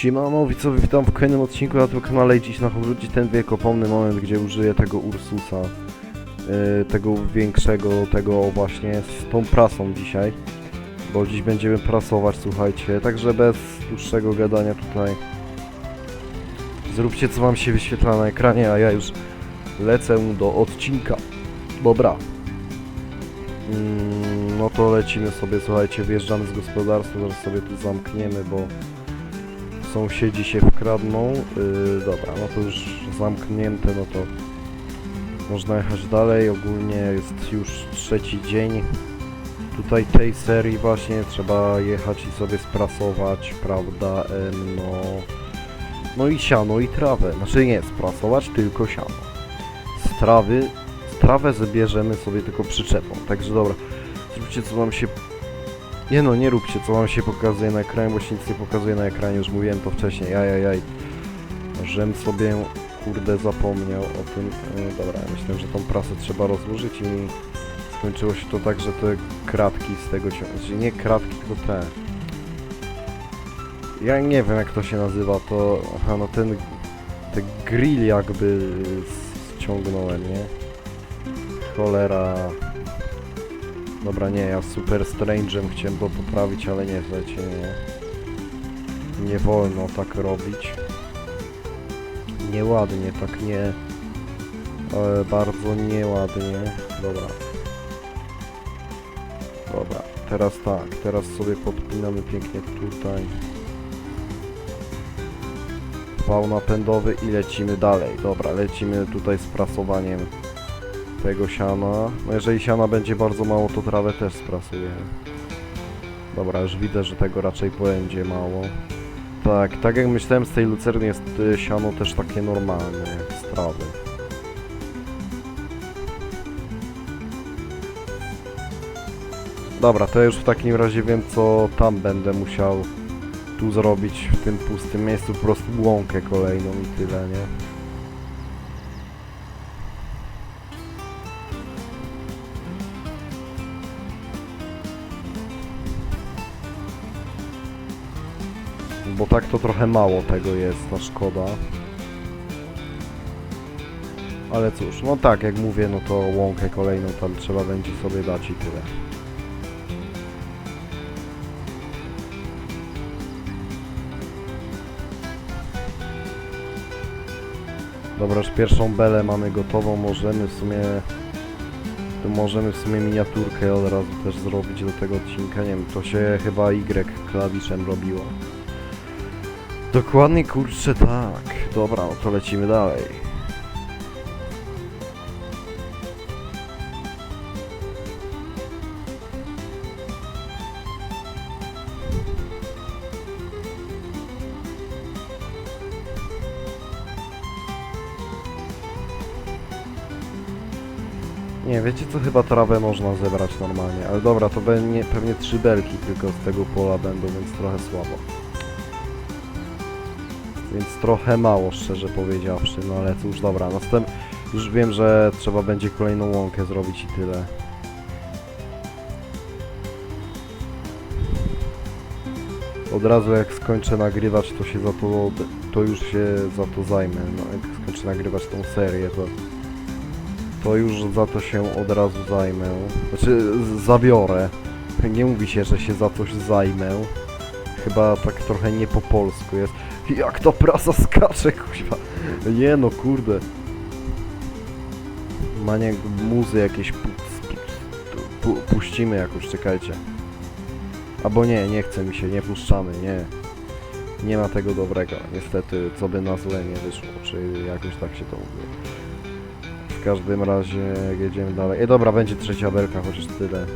Siemano, widzowie, witam w kolejnym odcinku na tym kanale i dziś nadchodzi ten wiekopomny moment, gdzie użyję tego Ursusa, yy, tego większego, tego właśnie z tą prasą dzisiaj, bo dziś będziemy prasować, słuchajcie, także bez dłuższego gadania tutaj zróbcie co wam się wyświetla na ekranie, a ja już lecę do odcinka. Dobra. Mm, no to lecimy sobie, słuchajcie, wjeżdżamy z gospodarstwa, zaraz sobie tu zamkniemy, bo sąsiedzi się wkradną. Yy, dobra, no to już zamknięte, no to można jechać dalej. Ogólnie jest już trzeci dzień tutaj tej serii właśnie. Trzeba jechać i sobie sprasować, prawda, em, no... No i siano i trawę. Znaczy nie sprasować, tylko siano. Z trawy, trawę zabierzemy sobie tylko przyczepą. Także dobra, zróbcie co wam się nie no, nie róbcie, co wam się pokazuje na ekranie, bo się nic nie pokazuje na ekranie, już mówiłem to wcześniej, jaj, żem sobie, kurde, zapomniał o tym, e, dobra, ja myślałem, że tą prasę trzeba rozłożyć i skończyło się to tak, że te kratki z tego ciągu, znaczy nie kratki, tylko te, ja nie wiem jak to się nazywa, to, aha, no ten, ten grill jakby ściągnąłem, nie? Cholera, Dobra, nie, ja Super Strange'em chciałem to poprawić, ale nie, słuchajcie, nie. Nie wolno tak robić. Nieładnie, tak nie... E, bardzo nieładnie. Dobra. Dobra, teraz tak, teraz sobie podpinamy pięknie tutaj. Wał napędowy i lecimy dalej. Dobra, lecimy tutaj z prasowaniem tego siana. No jeżeli siana będzie bardzo mało, to trawę też sprasuję. Dobra, już widzę, że tego raczej będzie mało. Tak, tak jak myślałem, z tej lucerny jest y, siano też takie normalne, jak z trawy. Dobra, to już w takim razie wiem, co tam będę musiał tu zrobić, w tym pustym miejscu, po prostu łąkę kolejną i tyle, nie? Bo tak to trochę mało tego jest, no szkoda. Ale cóż, no tak, jak mówię, no to łąkę kolejną tam trzeba będzie sobie dać i tyle. Dobra, już pierwszą belę mamy gotową, możemy w sumie... Tu możemy w sumie miniaturkę od razu też zrobić do tego odcinka, nie wiem, to się chyba Y klawiszem robiło. Dokładnie, kurczę, tak. Dobra, no to lecimy dalej. Nie, wiecie co, chyba trawę można zebrać normalnie, ale dobra, to pewnie, pewnie trzy belki tylko z tego pola będą, więc trochę słabo. Więc trochę mało, szczerze powiedziawszy, no ale cóż, dobra, następ... Już wiem, że trzeba będzie kolejną łąkę zrobić i tyle. Od razu jak skończę nagrywać, to się za to... to już się za to zajmę, no jak skończę nagrywać tą serię, to... To już za to się od razu zajmę. Znaczy, zabiorę. Nie mówi się, że się za coś zajmę. Chyba tak trochę nie po polsku jest. Jak to prasa skacze, kuźwa. Nie no, kurde. Maniak muzy jakieś pu pu puścimy jakoś, czekajcie. Albo nie, nie chce mi się, nie puszczamy, nie. Nie ma tego dobrego, niestety, co by na złe nie wyszło, czy jakoś tak się to mówi. W każdym razie jedziemy dalej. E dobra, będzie trzecia belka, chociaż tyle.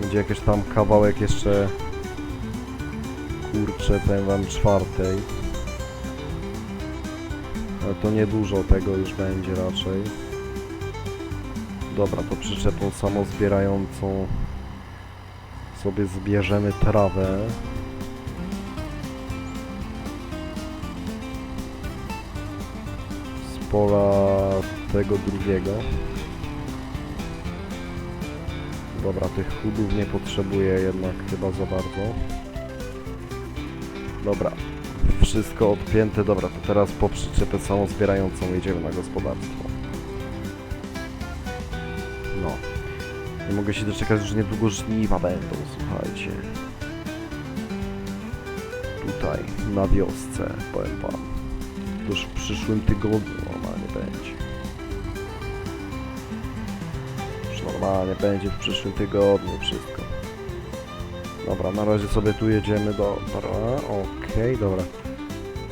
Będzie jakiś tam kawałek jeszcze kurczę, powiem wam czwartej. Ale to niedużo tego już będzie raczej. Dobra, to przyczepą samozbierającą sobie zbierzemy trawę. Z pola tego drugiego. Dobra, tych chudów nie potrzebuję jednak chyba za bardzo. Dobra. Wszystko odpięte, dobra, to teraz po przyczepę samą zbierającą jedziemy na gospodarstwo. No. Nie mogę się doczekać, że niedługo żniwa będą, słuchajcie. Tutaj, na wiosce, powiem wam. Już w przyszłym tygodniu normalnie będzie. Już normalnie będzie w przyszłym tygodniu wszystko. Dobra, na razie sobie tu jedziemy do... Dobra, okej, dobra.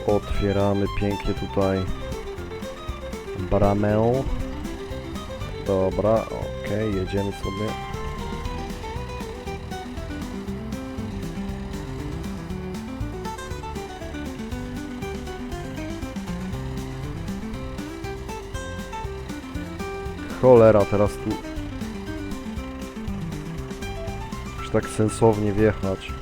Otwieramy pięknie tutaj bramę. Dobra, okej, jedziemy sobie. Cholera, teraz tu... Już tak sensownie wjechać.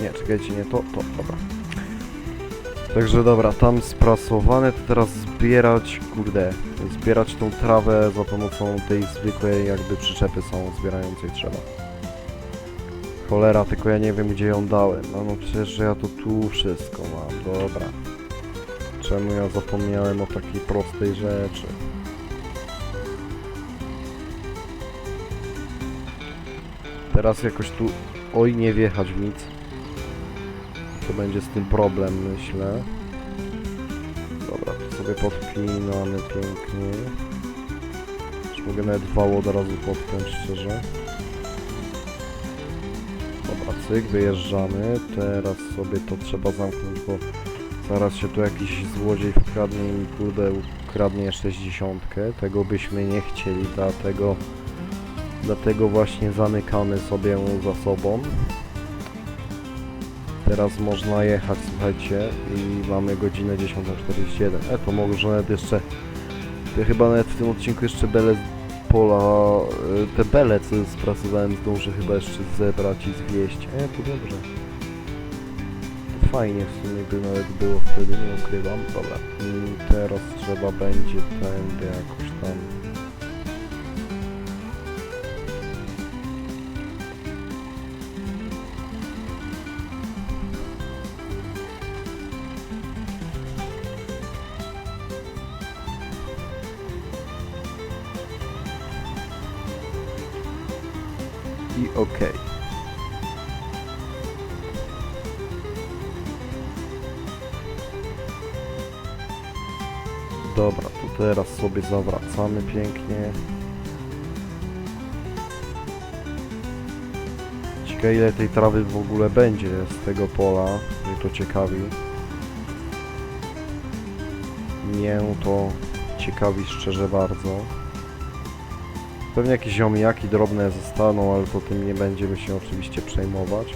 Nie, czekajcie, nie to, to, dobra. Także dobra, tam sprasowane, to teraz zbierać, kurde, zbierać tą trawę za pomocą tej zwykłej jakby przyczepy są zbierającej trzeba. Cholera, tylko ja nie wiem gdzie ją dałem. No, no przecież że ja to tu wszystko mam, dobra. Czemu ja zapomniałem o takiej prostej rzeczy? Teraz jakoś tu, oj nie wjechać w nic. To będzie z tym problem, myślę. Dobra, to sobie podpinamy pięknie. Już mogę nawet wał od razu podpiąć, szczerze. Cyk, wyjeżdżamy. Teraz sobie to trzeba zamknąć, bo zaraz się tu jakiś złodziej wkradnie i kurde ukradnie 60. Tego byśmy nie chcieli, dlatego dlatego właśnie zamykamy sobie za sobą. Teraz można jechać, słuchajcie, i mamy godzinę 10.41. E, to może nawet jeszcze... Ja chyba nawet w tym odcinku jeszcze bele z pola... e, Te bele, co spracowałem, zdążę chyba jeszcze zebrać i zwieść. E, to dobrze. To fajnie w sumie by nawet było wtedy, nie ukrywam. Dobra, mm, teraz trzeba będzie tędy jakoś tam... i OK. Dobra, to teraz sobie zawracamy pięknie. Ciekawe ile tej trawy w ogóle będzie z tego pola, mnie to ciekawi. Mnie to ciekawi szczerze bardzo. Pewnie jakieś ziomijaki drobne zostaną, ale to tym nie będziemy się oczywiście przejmować.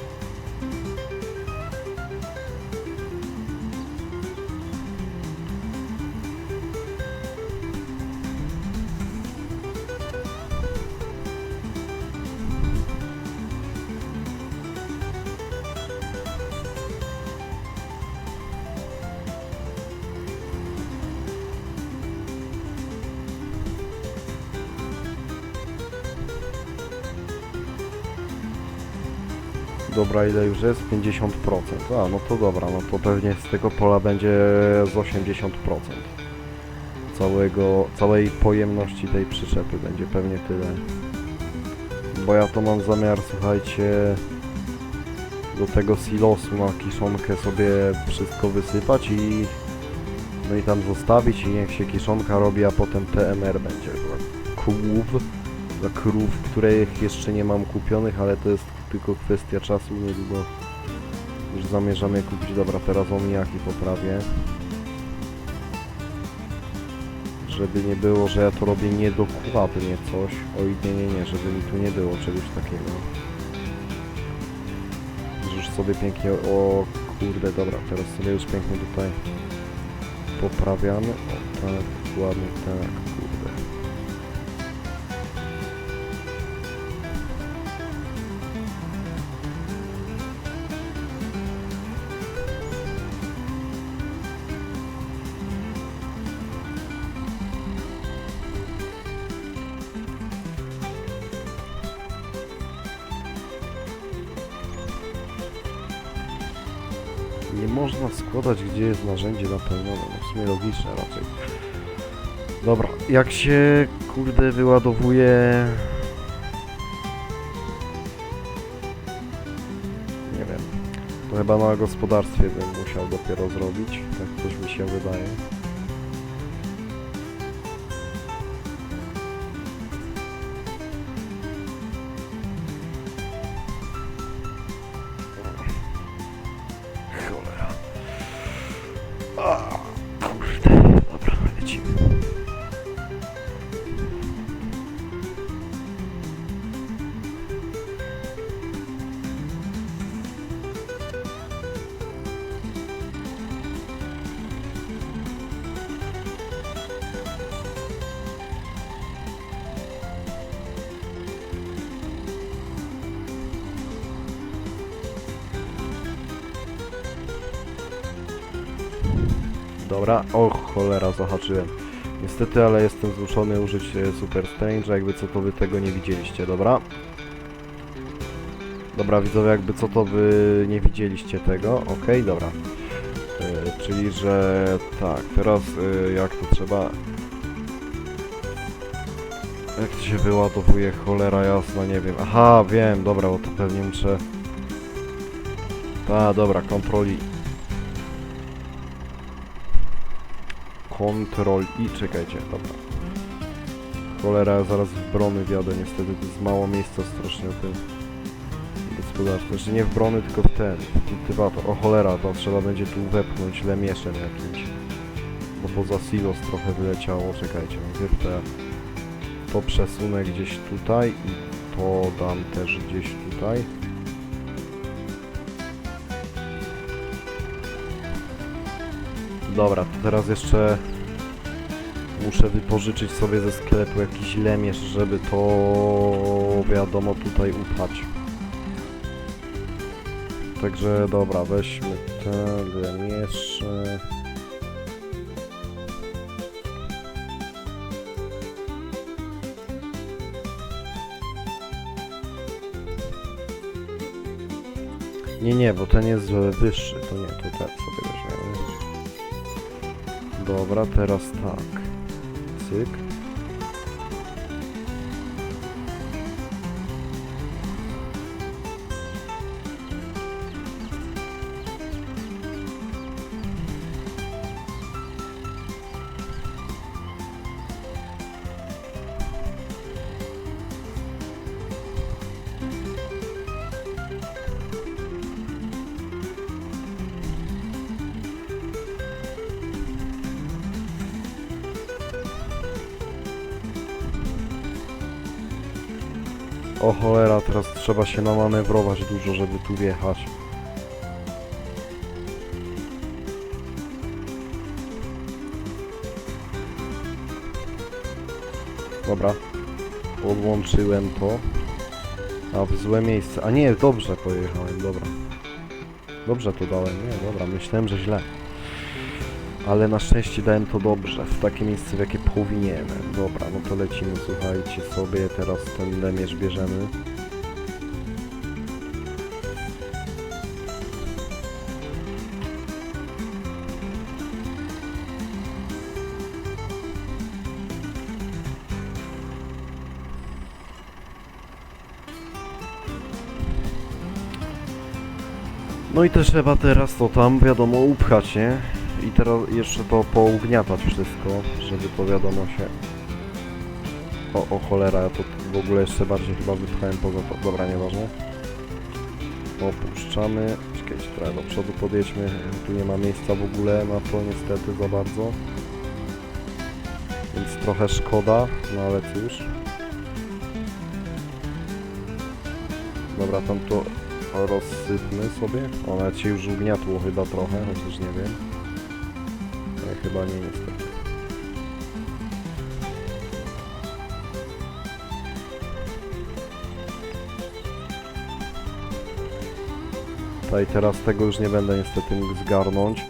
Dobra, ile już jest? 50%. A, no to dobra, no to pewnie z tego pola będzie z 80%. Całego, całej pojemności tej przyczepy będzie pewnie tyle. Bo ja to mam zamiar, słuchajcie, do tego silosu na kiszonkę sobie wszystko wysypać i no i tam zostawić i niech się kiszonka robi, a potem PMR będzie krów, dla krów, których jeszcze nie mam kupionych, ale to jest tylko kwestia czasu, niedługo już zamierzam je kupić. Dobra, teraz omijaki poprawię. Żeby nie było, że ja to robię niedokładnie coś. Oj, nie, nie, nie, żeby mi tu nie było czegoś takiego. Już sobie pięknie, o kurde, dobra, teraz sobie już pięknie tutaj poprawiamy. O tak, ładnie tak, gdzie jest narzędzie napełnione. No w sumie logiczne raczej. Dobra, jak się kurde wyładowuje... Nie wiem. To chyba na gospodarstwie bym musiał dopiero zrobić. Tak coś mi się wydaje. Dobra, o cholera, zahaczyłem. Niestety, ale jestem zmuszony użyć e, Super Strange, jakby co to wy tego nie widzieliście, dobra? Dobra, widzowie, jakby co to wy nie widzieliście tego, okej, dobra. E, czyli, że tak, teraz e, jak to trzeba... Jak to się wyładowuje, cholera jasna, nie wiem. Aha, wiem, dobra, bo to pewnie muszę... Ta, dobra, kontroli Control i czekajcie, dobra. Cholera, zaraz w brony wjadę, niestety to jest mało miejsca strasznie w tym gospodarstwie. Znaczy nie w brony, tylko w ten, w kultywator. O cholera, to trzeba będzie tu wepchnąć lemieszem jakimś. Bo poza silos trochę wyleciało, czekajcie, najpierw ja to przesunę gdzieś tutaj i to dam też gdzieś tutaj. Dobra, to teraz jeszcze muszę wypożyczyć sobie ze sklepu jakiś lemierz, żeby to wiadomo tutaj upchać. Także dobra, weźmy te lemiesze. Nie, nie, bo ten jest wyższy, to nie, to ten sobie weźmiemy. Dobra, teraz tak. Cyk. O cholera, teraz trzeba się namanewrować dużo, żeby tu wjechać. Dobra. Podłączyłem to. A w złe miejsce. A nie, dobrze pojechałem, dobra. Dobrze to dałem, nie, dobra, myślałem, że źle. Ale na szczęście dałem to dobrze, w takie miejsce, w jakie powinienem. Dobra, no to lecimy, słuchajcie sobie, teraz ten lemierz bierzemy. No i też trzeba teraz to tam, wiadomo, upchać, nie? I teraz jeszcze to pougniatać wszystko, żeby to wiadomo się... O, o cholera, ja to w ogóle jeszcze bardziej chyba wypchałem poza to. Dobra, nieważne. Opuszczamy. Czekajcie, trochę do przodu podjedźmy. Tu nie ma miejsca w ogóle na to niestety za bardzo. Więc trochę szkoda, no ale cóż. Dobra, tam to rozsypmy sobie. O, nawet się już ugniatło chyba trochę, chociaż nie wiem. Chyba nie niestety. Tutaj teraz tego już nie będę niestety mógł zgarnąć.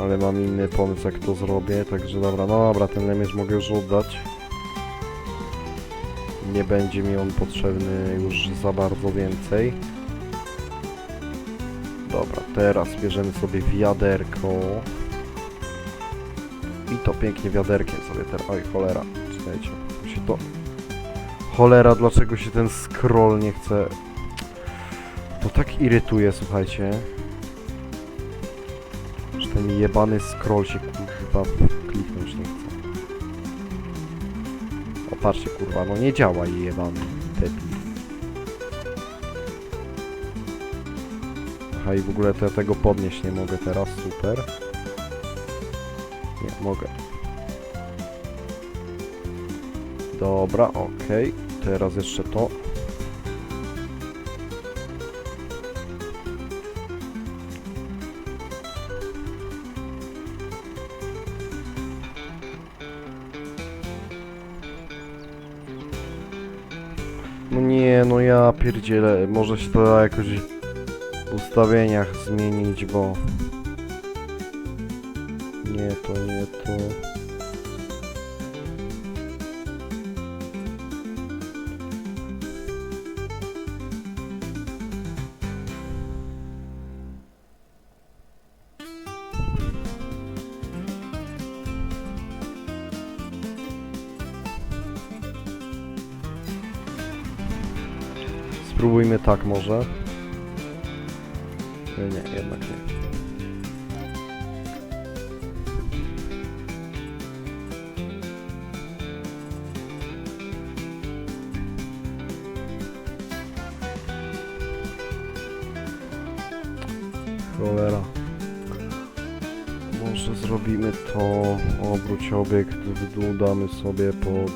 Ale mam inny pomysł jak to zrobię, także dobra, no dobra, ten lemierz mogę już oddać. Nie będzie mi on potrzebny już za bardzo więcej. Dobra, Teraz bierzemy sobie wiaderko. I to pięknie wiaderkiem sobie teraz. Oj, cholera. Czekajcie. się to... Cholera, dlaczego się ten scroll nie chce... To tak irytuje, słuchajcie. Że ten jebany scroll się kurwa kliknąć nie chce. Patrzcie kurwa, no nie działa jebany debil. Aha, i w ogóle to ja tego podnieść nie mogę teraz, super. Nie, mogę. Dobra, okej. Teraz jeszcze to. No nie, no ja pierdzielę. Może się to jakoś w ustawieniach zmienić, bo... To, nie to. Spróbujmy tak może. Nie, jednak nie. Cholera. Może zrobimy to, obróć obiekt, w dół damy sobie pod...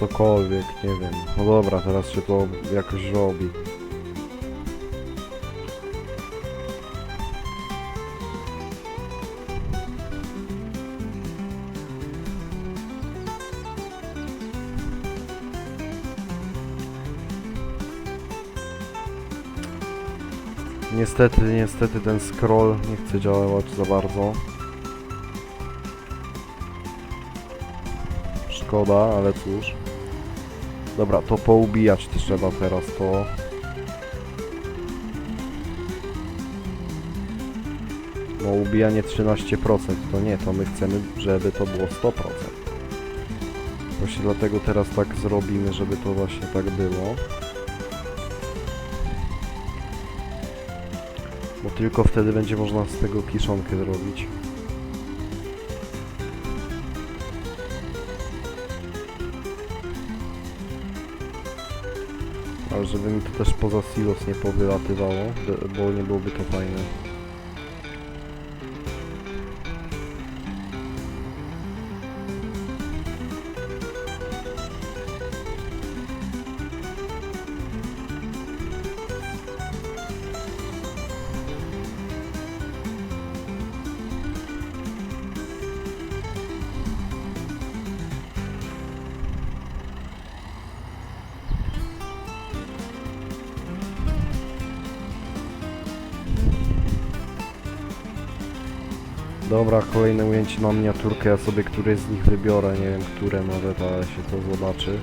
Cokolwiek, nie wiem. No dobra, teraz się to jakoś robi. Niestety, niestety ten scroll nie chce działać za bardzo. Szkoda, ale cóż. Dobra, to poubijać trzeba teraz to. No ubijanie 13% to nie, to my chcemy, żeby to było 100%. Właśnie dlatego teraz tak zrobimy, żeby to właśnie tak było. Bo tylko wtedy będzie można z tego kiszonkę zrobić. Ale żeby mi to też poza silos nie powylatywało, bo nie byłoby to fajne. Dobra, kolejne ujęcie na miniaturkę, ja sobie któreś z nich wybiorę, nie wiem które nawet, ale się to zobaczy.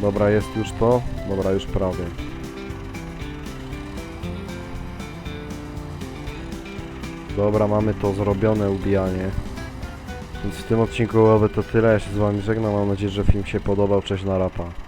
Dobra, jest już to? Dobra, już prawie. Dobra, mamy to zrobione ubijanie. Więc w tym odcinku to tyle, ja się z wami żegnam, mam nadzieję, że film się podobał, cześć na rapa.